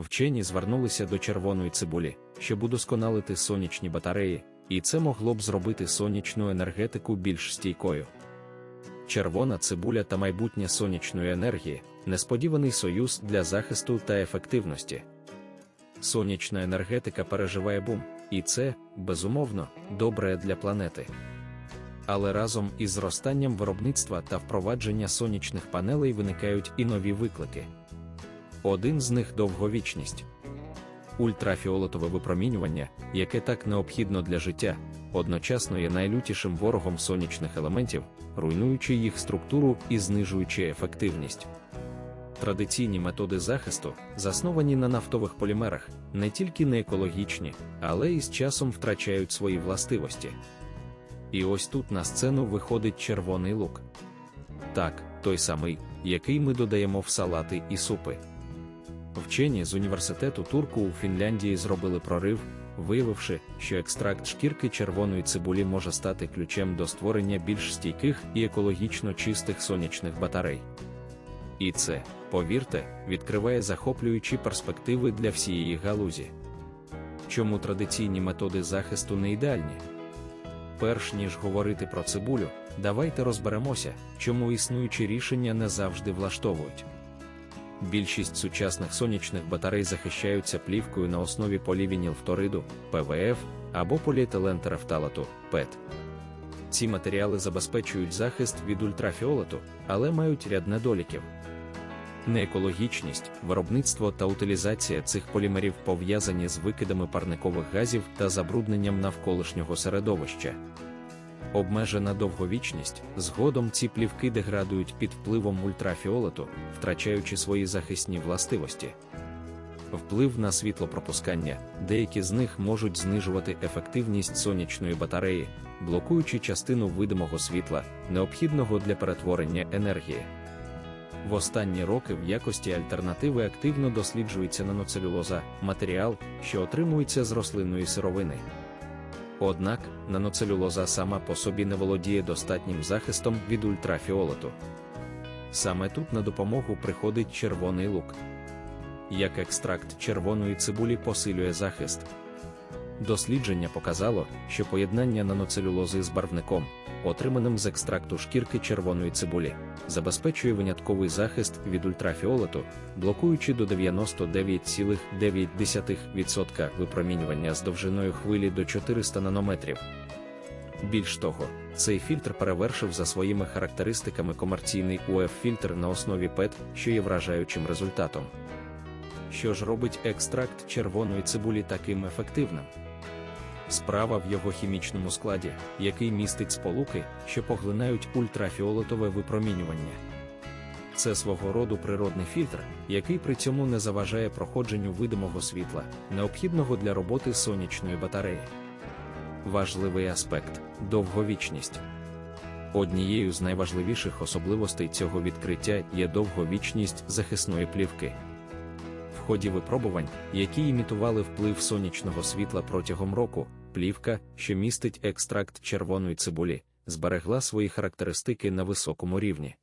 Вчені звернулися до червоної цибулі, щоб удосконалити сонячні батареї, і це могло б зробити сонячну енергетику більш стійкою. Червона цибуля та майбутнє сонячної енергії несподіваний союз для захисту та ефективності. Сонячна енергетика переживає бум, і це, безумовно, добре для планети. Але разом із зростанням виробництва та впровадження сонячних панелей виникають і нові виклики. Один з них довговічність. Ультрафіолетове випромінювання, яке так необхідно для життя, одночасно є найлютішим ворогом сонячних елементів, руйнуючи їх структуру і знижуючи ефективність. Традиційні методи захисту, засновані на нафтових полімерах, не тільки не екологічні, але і з часом втрачають свої властивості. І ось тут на сцену виходить червоний лук. Так, той самий, який ми додаємо в салати і супи. Вчені з університету Турку у Фінляндії зробили прорив, виявивши, що екстракт шкірки червоної цибулі може стати ключем до створення більш стійких і екологічно чистих сонячних батарей. І це, повірте, відкриває захоплюючі перспективи для всієї галузі. Чому традиційні методи захисту не ідеальні? Перш ніж говорити про цибулю, давайте розберемося, чому існуючі рішення не завжди влаштовують. Більшість сучасних сонячних батарей захищаються плівкою на основі полівінілфториду, ПВФ або поліетилентерефталату, ПЕТ. Ці матеріали забезпечують захист від ультрафіолету, але мають ряд недоліків. Неекологічність, виробництво та утилізація цих полімерів пов'язані з викидами парникових газів та забрудненням навколишнього середовища. Обмежена довговічність, згодом ці плівки деградують під впливом ультрафіолету, втрачаючи свої захисні властивості. Вплив на світлопропускання, деякі з них можуть знижувати ефективність сонячної батареї, блокуючи частину видимого світла, необхідного для перетворення енергії. В останні роки в якості альтернативи активно досліджується наноцелюлоза, матеріал, що отримується з рослинної сировини. Однак, наноцелюлоза сама по собі не володіє достатнім захистом від ультрафіолету. Саме тут на допомогу приходить червоний лук. Як екстракт червоної цибулі посилює захист. Дослідження показало, що поєднання наноцелюлози з барвником, отриманим з екстракту шкірки червоної цибулі, забезпечує винятковий захист від ультрафіолету, блокуючи до 99,9% випромінювання з довжиною хвилі до 400 нанометрів. Більш того, цей фільтр перевершив за своїми характеристиками комерційний УФ-фільтр на основі ПЕТ, що є вражаючим результатом. Що ж робить екстракт червоної цибулі таким ефективним? Справа в його хімічному складі, який містить сполуки, що поглинають ультрафіолетове випромінювання. Це свого роду природний фільтр, який при цьому не заважає проходженню видимого світла, необхідного для роботи сонячної батареї. Важливий аспект довговічність. Однією з найважливіших особливостей цього відкриття є довговічність захисної плівки. В ході випробувань, які імітували вплив сонячного світла протягом року, плівка, що містить екстракт червоної цибулі, зберегла свої характеристики на високому рівні.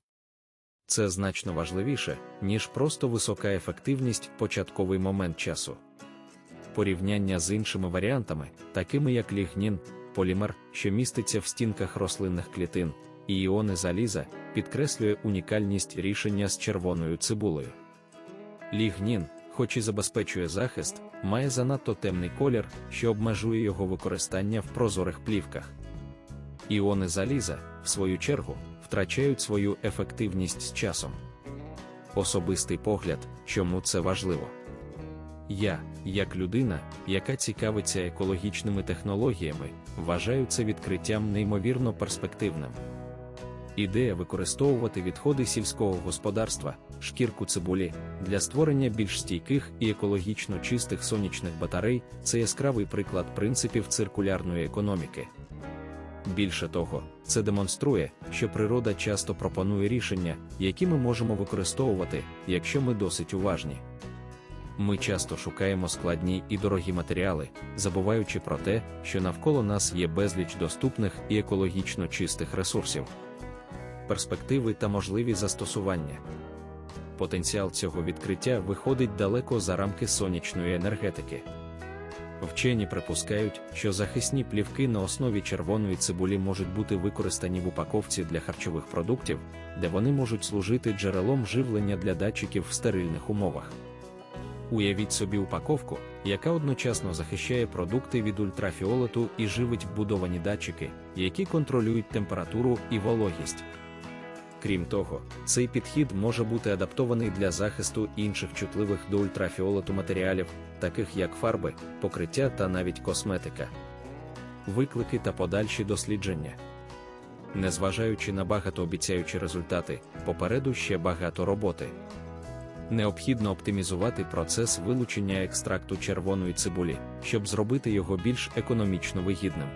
Це значно важливіше, ніж просто висока ефективність в початковий момент часу. Порівняння з іншими варіантами, такими як лігнін, полімер, що міститься в стінках рослинних клітин, і іони заліза, підкреслює унікальність рішення з червоною цибулею. Лігнін, хоч і забезпечує захист, має занадто темний колір, що обмежує його використання в прозорих плівках. Іони заліза, в свою чергу, втрачають свою ефективність з часом. Особистий погляд, чому це важливо. Я, як людина, яка цікавиться екологічними технологіями, вважаю це відкриттям неймовірно перспективним. Ідея використовувати відходи сільського господарства, шкірку цибулі для створення більш стійких і екологічно чистих сонячних батарей це яскравий приклад принципів циркулярної економіки. Більше того, це демонструє, що природа часто пропонує рішення, які ми можемо використовувати, якщо ми досить уважні. Ми часто шукаємо складні і дорогі матеріали, забуваючи про те, що навколо нас є безліч доступних і екологічно чистих ресурсів перспективи та можливі застосування. потенціал цього відкриття виходить далеко за рамки сонячної енергетики. Вчені припускають, що захисні плівки на основі червоної цибулі можуть бути використані в упаковці для харчових продуктів, де вони можуть служити джерелом живлення для датчиків в стерильних умовах. Уявіть собі упаковку, яка одночасно захищає продукти від ультрафіолету і живить вбудовані датчики, які контролюють температуру і вологість. Крім того, цей підхід може бути адаптований для захисту інших чутливих до ультрафіолету матеріалів, таких як фарби, покриття та навіть косметика. Виклики та подальші дослідження. Незважаючи на багатообіцяючі результати, попереду ще багато роботи. Необхідно оптимізувати процес вилучення екстракту червоної цибулі, щоб зробити його більш економічно вигідним.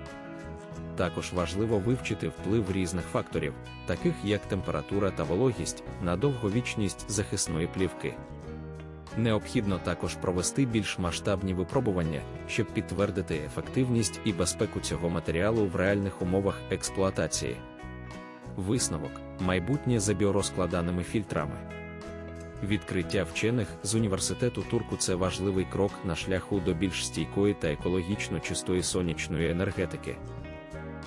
Також важливо вивчити вплив різних факторів, таких як температура та вологість, на довговічність захисної плівки. Необхідно також провести більш масштабні випробування, щоб підтвердити ефективність і безпеку цього матеріалу в реальних умовах експлуатації. Висновок майбутнє за біорозкладаними фільтрами. Відкриття вчених з університету Турку це важливий крок на шляху до більш стійкої та екологічно чистої сонячної енергетики.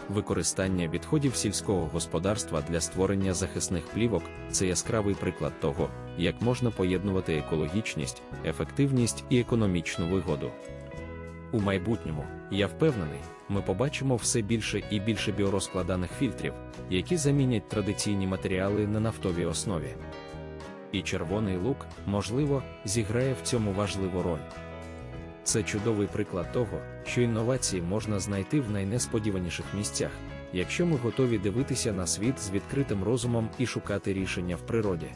Використання відходів сільського господарства для створення захисних плівок це яскравий приклад того, як можна поєднувати екологічність, ефективність і економічну вигоду. У майбутньому, я впевнений, ми побачимо все більше і більше біорозкладаних фільтрів, які замінять традиційні матеріали на нафтовій основі. І червоний лук, можливо, зіграє в цьому важливу роль. Це чудовий приклад того, що інновації можна знайти в найнесподіваніших місцях, якщо ми готові дивитися на світ з відкритим розумом і шукати рішення в природі.